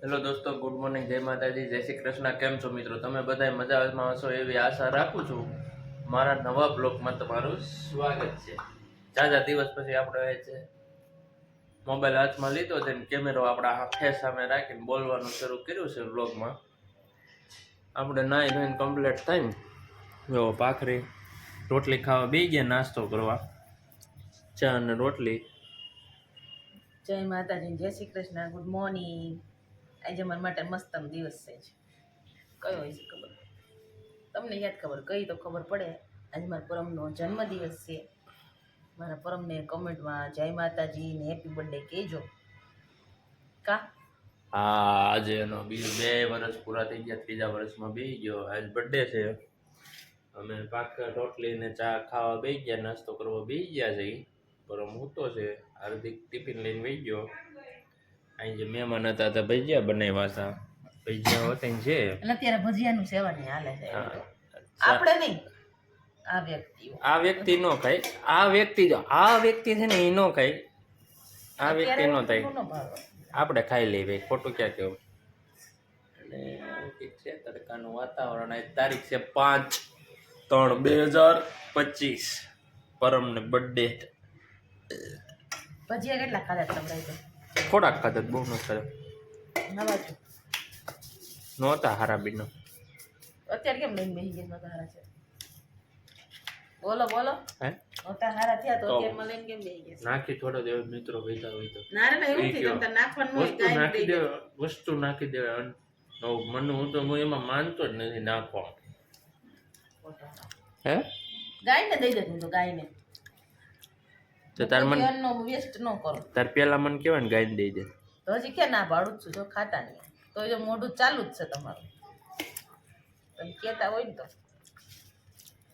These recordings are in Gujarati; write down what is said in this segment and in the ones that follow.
હેલો દોસ્તો, ગુડ મોર્નિંગ, જય માતાજી, જય શ્રી કૃષ્ણ, કેમ છો મિત્રો? તમે બધા મજામાં હશો એવી આશા રાખું છું. મારા નવા બ્લોગમાં તમારું સ્વાગત છે. જાજા દિવસ પછી આપણે છે, મોબાઈલ હાથમાં લીધો છે કેમેરો આપણા ફેસ સામે રાખીને બોલવાનું શરૂ કર્યું છે બ્લોગમાં. આપણે નાઈ ધોઈને કમ્પ્લીટ થઈને જો ભાખરી, રોટલી ખાવા બે ગયા નાસ્તો કરવા, ચા અને રોટલી. જય માતાજી, જય શ્રી કૃષ્ણ, ગુડ મોર્નિંગ. આજે મારા માટે મસ્તમ દિવસ છે કયો હોય છે ખબર? તમને યાદ ખબર? કઈ તો ખબર પડે. આજે મારા પરમનો જન્મદિવસ છે. મારા પરમને કમેન્ટમાં જય માતાજી ને હેપી બર્થડે કહેજો. કા? હા, આજે એનો બીજું બે વર્ષ પૂરા થઈ ગયા, ત્રીજા વર્ષમાં બે ગયો. આજ બર્થડે છે. અમે પાક રોટલી ને ચા ખાવા બેસી ગયા, નાસ્તો કરવા બેસી ગયા છે. પરમ હૂતો છે. હાર્દિક ટિફિન લઈને બેસી ગયો. અહીં જે મહેમાન હતા તે ભજીયા બનાવ્યા હતા. ભજીયા હોતે છે અત્યારે ભજીયાનું સેવન હાલે છે. આપણે નહીં. આ વ્યક્તિ આ વ્યક્તિ નો ખાય. આ વ્યક્તિ જો આ વ્યક્તિ છે ને એ નો ખાય. આ વ્યક્તિ નો થાય. આપણે ખાઈ લઈએ ભાઈ. ખોટું ક્યાં કેવું અને છે? તડકાનું વાતાવરણ. આજ તારીખ છે પાંચ ત્રણ બે હજાર પચીસ. પરમને બર્થડે ભજીયા કેટલા ખાધા તમે? થોડાક ખાધા બહુ ન ખાધા. નહોતા હારા બીનો. અત્યારે કેમ લઈને બેસી ગયા નહોતા હારા છે? બોલો બોલો. હે? નહોતા હારા થયા તો. અત્યારમાં લઈને કેમ બેસી ગયા નાખી થોડો દેવ મિત્રો વેતા હોય તો ના રે ના એવું થઈ કયો. નાખવાનું હોય કાઈ નાખી દે. વસ્તુ નાખી દે મને હું તો હું એમાં માનતો જ નથી નાખવા. હે? ગાયને દઈ દે તું તો ગાયને. તો તાર મને અન્નનો વેસ્ટ ન કરો. તાર પેલા મન કેવા ને ગાઈને દઈ દે તો હજી કે ના ભાડું જ છું જો ખાતા નહીં તો જો મોઢું ચાલુ જ છે તમારું. તમે કહેતા હોય ને તો.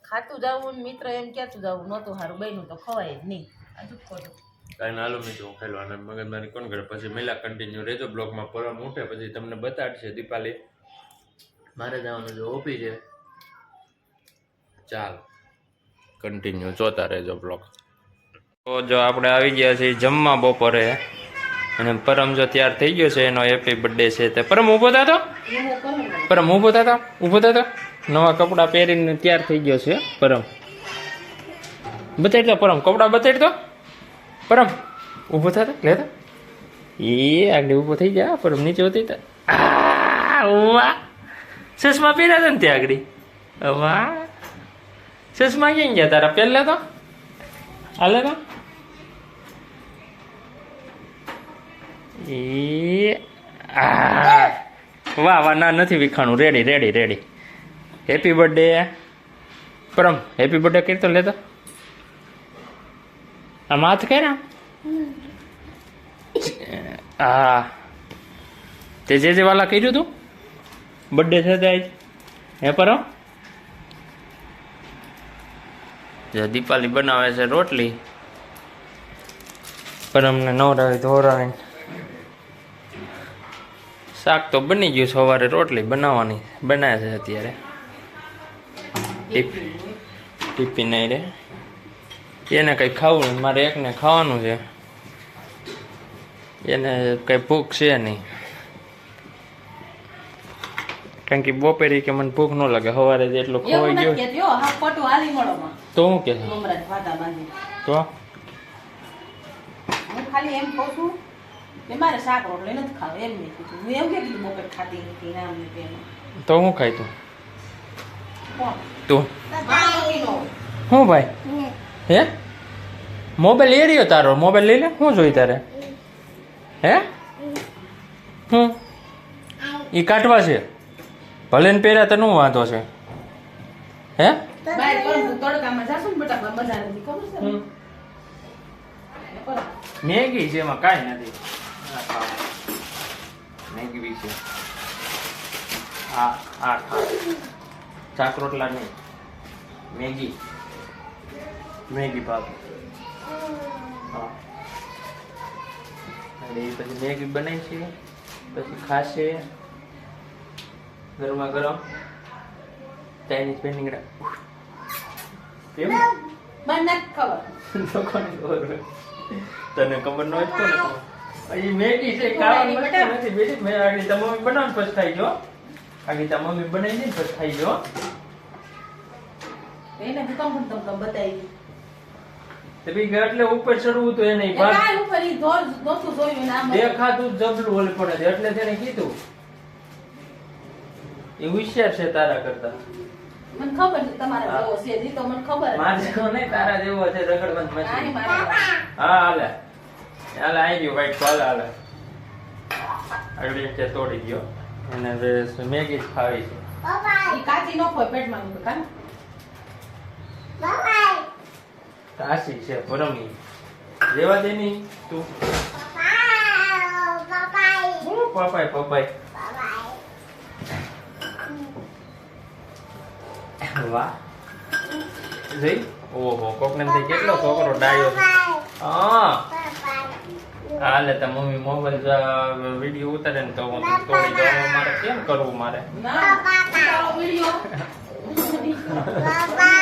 ખાતું જવું ને મિત્ર એમ કહેતું જવું નહોતું સારું બન્યું તો ખવાય જ નહીં. આ શું ખોટું કાંઈ નાલો મિત્રો હું ખેલો અને મગજ મારી કોણ કરે પછી મેલા કન્ટિન્યુ રહેજો બ્લોગમાં પરમ ઉઠે પછી તમને બતાડશે દીપાલી. મારે જવાનું જો ઓફી છે ચાલ. કન્ટિન્યુ જોતા રહેજો બ્લોગ. તો જો આપણે આવી ગયા છીએ જમવા બપોરે, અને પરમ જો તૈયાર થઈ ગયો છે, એનો હેપી બર્થડે છે તે. પરમ ઊભો થતો પરમ ઊભો થતો ઊભો થતો નવા કપડાં પહેરીને તૈયાર થઈ ગયો છે, પરમ. બતાડતો પરમ, કપડાં બતાડતો? પરમ, ઊભો થતો લેતો એ આગળ ઊભો થઈ જા પરમ નીચે ઉતરી વાહ ચશ્મા પહેર્યા હતા ને ત્યાં આગળ? વાહ ચશ્મા ક્યાં ગયા તારા? પહેલા તો? હાલે તો એ વાહ વાહ, ના, નથી વિખાણું. Ready ready ready happy birthday Param. Happy birthday કરી તો લેતો. આમ હાથ કર હા તે જે જે વાલા કર્યું તું? બર્થડે છે તે આજ. હે, પરમ? જે દીપાલી બનાવે છે રોટલી. પરમને નવરાવી ધોરાવીને શાક તો બની ગયું સવારે રોટલી બનાવવાની. બનાવે છે અત્યારે. ટીપી નહીં રે. એને કંઈ ખાવું મારે એકને ખાવાનું છે. એને કંઈ ભૂખ છે નહીં. કારણ કે બપોરે કે મને ભૂખ ન લાગે સવારે જ એટલું ખોવાઈ ગયું. હો, હા તો હું કે તો? હું ખાલી એમ કહું છું કે મારે શાક રોટલી નથી ખાવ એમ નહીં હું એમ કે બપોર ખાતી નથી ને ને તેમ તો હું તું? તું? હું ભાઈ? હે? મોબાઈલ એ રહ્યો તારો? મોબાઈલ લઈ લે શું જોઈ તારે? હે? હું? એ કાઢવા છે? ભલે ને પહેર્યા તને શું વાંધો છે. હે? મેગી છે એમાં કાંઈ નથી. મેગી બી છે. આ આ ખા શાક રોટલા નહીં. મેગી. મેગી હા. અને એ પછી મેગી બનાવી છે. પછી ખાશે. ગરમા ગરમ. ચાઇનીઝ પેન્ડિંગડા કેમ મને ખબર. તો લોકોને ખબર તને ખબર ન હોય તો કોને ખબર? મેગી છે ખાવાનું નથી નથી બેટી. મેં આગળ મમ્મી બનાવ પછી ખાઈ ગયો. આગળ મમ્મી બનાવી દે ને પછી ખાઈ જો એને હું કમ તમ તમ બતાવી તે બી એટલે ઉપર ચડવું તો એને એ ઉપર ઈ ધોર નહોતું જોયું ને આમ જ. દેખાતું જબલું ઓલું પડે છે. એટલે તેને કીધું એ હોશિયાર છે તારા કરતા. મને ખબર છે તમારે જેવો છે જી તો મને ખબર મારે તો નહીં તારા જેવો છે રગડબંધ મચી હા હાલે. હાલે આવી ગયો ભાઈ કોલ હાલે. આગળ રીતે તોડી ગયો. અને હવે મેગી જ ખાવી છે. ઈ કાચી ન ખોય પેટમાં મૂકે કાં? કાશી છે પરમી રેવા દે ની તું. પપ્પા પપાય પપાય વાહ. જઈ. ઓહો કોકને થાય કેટલો કોકરો ડાયો હા. હાલે તો મમ્મી મોબાઈલ વીડિયો ઉતારે ને તો હું તોડી દઉં મારે કેમ કરવું મારે?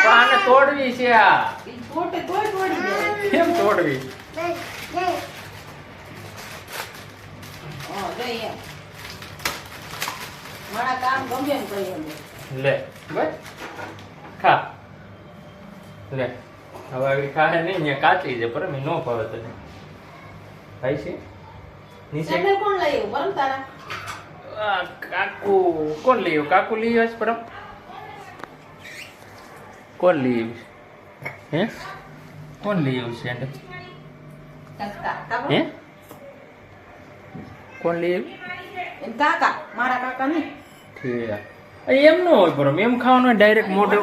આને તોડવી છે આ. કેમ તોડવી? મારા કામ ગમે એમ લે. બસ. ખા. લે. હવે આવી ખાહે નહીં અહીંયા કાચી છે પર મેં ન ભાવે તને. ભાઈ છે? નીચે? કોણ લઈ આવ્યું? તારા? આ કાકુ. કોણ લઈ કાકુ લઈ આવ્યા છે પરમ? કોણ લઈ આવ્યું હે? કોણ લઈ આવ્યું કાકા હે? કોણ લઈ આવ્યું? કાકા મારા કાકા નહીં. ઠીક એમ ન હોય પરમ એમ ખાવાનું ડાયરેક્ટ મોઢે.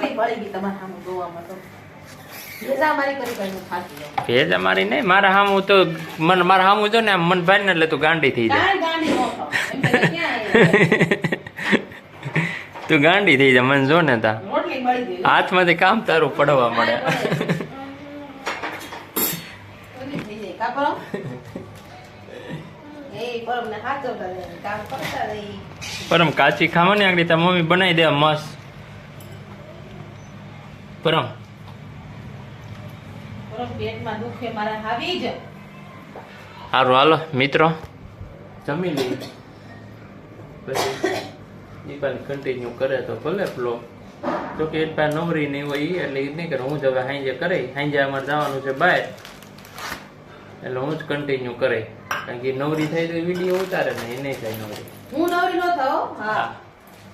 ભેજ અમારી નહીં મારા હામું તો મન મારા હામું જો ને આમ મન ભાઈ ને એટલે તું ગાંડી થઈ જાય ન? તું ગાંડી થઈ જાય મને જો ને તા હાથમાંથી કામ તારું પડવા મળે પરમ? એ પરમને હાચવતા રહે. કામ કરતા રહી. પરમ કાચી ખાવાની આગળ ત્યાં મમ્મી બનાવી દે મસ્ત પરમ. સારું હાલો મિત્રો. જમી લઈએ પછી દીપાને કન્ટિન્યુ કરે તો ભલે ફ્લો જો કે એક પાસે નવરી નહીં હોય એટલે એ નહીં કરે. હું જ હવે હાંજે કરે હાંજે અમારે જવાનું છે બહાર. એટલે હું જ કન્ટિન્યુ કરે કારણ કે નવરી થઈ તો વીડિયો ઉતારે ને એ નહીં થાય નવરી. હું નવરી નો થાવ હા.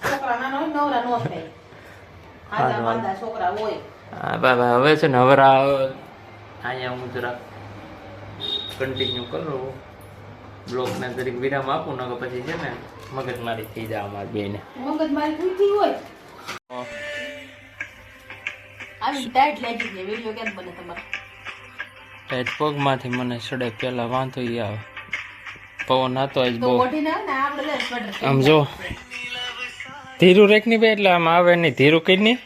છોકરા ના નવરી નવરા નો થાય. આજા હા. છોકરા હોય. હા બાબા હવે છે ને હવે અહીંયા હું જરા કન્ટિન્યુ કરું. બ્લોગને જરીક વિરામ આપું ને પછી છે ને મગજમારી થઈ જાય અમારે બેને. મગજમારી થઈ થઈ હોય. આવી ટાઈટ લાગી છે વીડિયો કેમ બને તમારો? ટાઈટ પગમાંથી મને સડે પેલા વાંધો ઈ આવે. પવન હતો આજ બહુ. આમ જો. ધીરું રેકની બે એટલે આમ આવે નહીં. ધીરું નહીં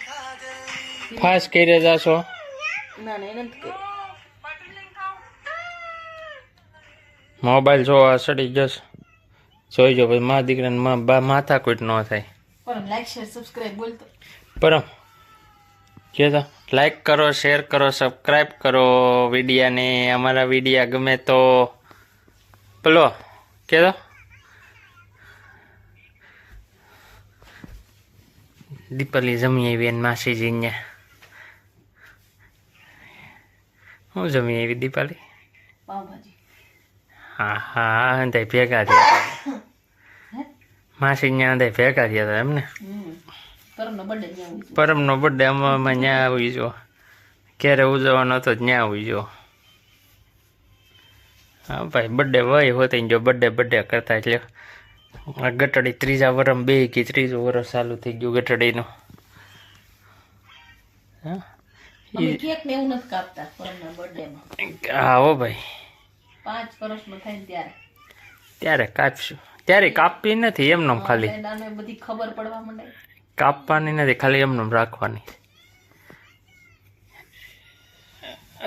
ફાસ્ટ કરી જાશો. મોબાઈલ જો આ સડી જશે જોઈજો ભાઈ મા દીકરાને મા બા માથા કોઈ ન થાય. પરમ લાઈક શેર સબસ્ક્રાઇબ બોલતો. પરમ. કે તો લાઈક કરો શેર કરો સબસ્ક્રાઈબ કરો વિડીયાને. અમારા વિડીયા ગમે તો પેલો કે તો દીપાલી જમી આવી એને માસીજી ને. હું જમી આવી દીપાલી? હા હા અંતે ભેગા થયા માસી અંતે ભેગા થયા હતા એમને? પરમનો બર્થડે અમારમાં ત્યાં આવી જો ક્યારે ઉજવવાનો હતો ત્યાં આવી જો હા ભાઈ બર્થડે વય હોતી જો બર્થડે બર્થડે કરતા એટલે આ ગટડી ત્રીજા વરમ બે કે ત્રીજું વરસ ચાલુ થઈ ગયું ગટડીનું. હા? હા ભાઈ. પાંચ વર્ષનો થાય ત્યારે. ત્યારે કાપશું. ત્યારે કાપી નથી એમનો ખાલી. બધી ખબર પડવા માંડે. કાપવાની નથી ખાલી એમનેમ રાખવાની.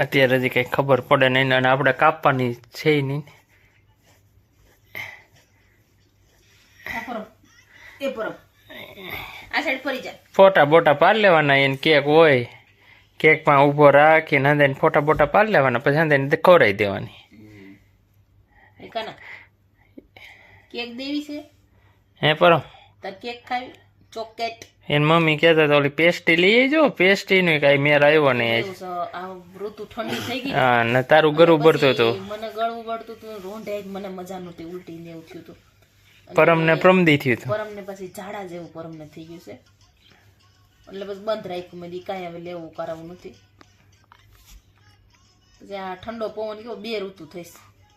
અત્યારે હજી કંઈ ખબર પડે નહીં અને આપણે કાપવાની છે નહીં ફોટા બોટા પાડી લેવાના એને કેક હોય કેકમાં ઊભો રાખીને અંદર ફોટા બોટા પાડી લેવાના પછી અંદર ખવડાવી દેવાની. કેક દેવી છે? હે પરમ. તાર કેક ખાવી? ચોકેટ. એન મમ્મી કહેતા હતા ઓલી પેસ્ટી લઈ જો પેસ્ટી નું કઈ મેર આવ્યો નહીં આ ઋતુ ઠંડી થઈ ગઈ. હા ને તારું ગરું ભરતું હતું. મને ગળવું પડતું હતું રોંઢે મને મજા નહોતી ઉલટી ને એવું થયું હતું. પરમ ને પ્રમદી થયું હતું. પરમને પછી ઝાડા જેવું પરમને થઈ ગયું છે. એટલે બસ બંધ રાખ્યું મેં કાંઈ હવે લેવું કરાવવું નથી. પછી આ ઠંડો પવન કેવો બે ઋતુ થઈશ.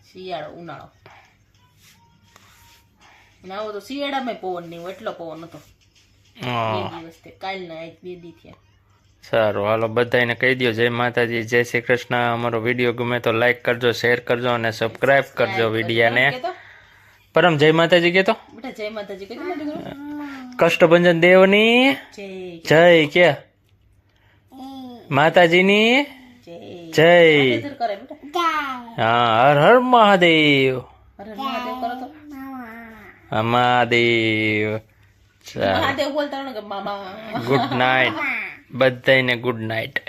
શિયાળો ઉનાળો. અને આવો તો શિયાળામાં પવન નહીં એટલો પવન હતો. સારું હાલો બધાને કહી દો જય માતાજી જય શ્રી કૃષ્ણ. અમારો વીડિયો ગમે તો લાઈક કરજો શેર કરજો અને સબસ્ક્રાઇબ કરજો વિડીયાને. પરમ જય માતાજી કહેતો જય માતાજી. કષ્ટભંજન દેવની? જય જય કે. માતાજીની? જય. હા હર હર મહાદેવ. મહાદેવ. મહાદેવ બોલતા ગુડ નાઇટ બધાને ગુડ નાઇટ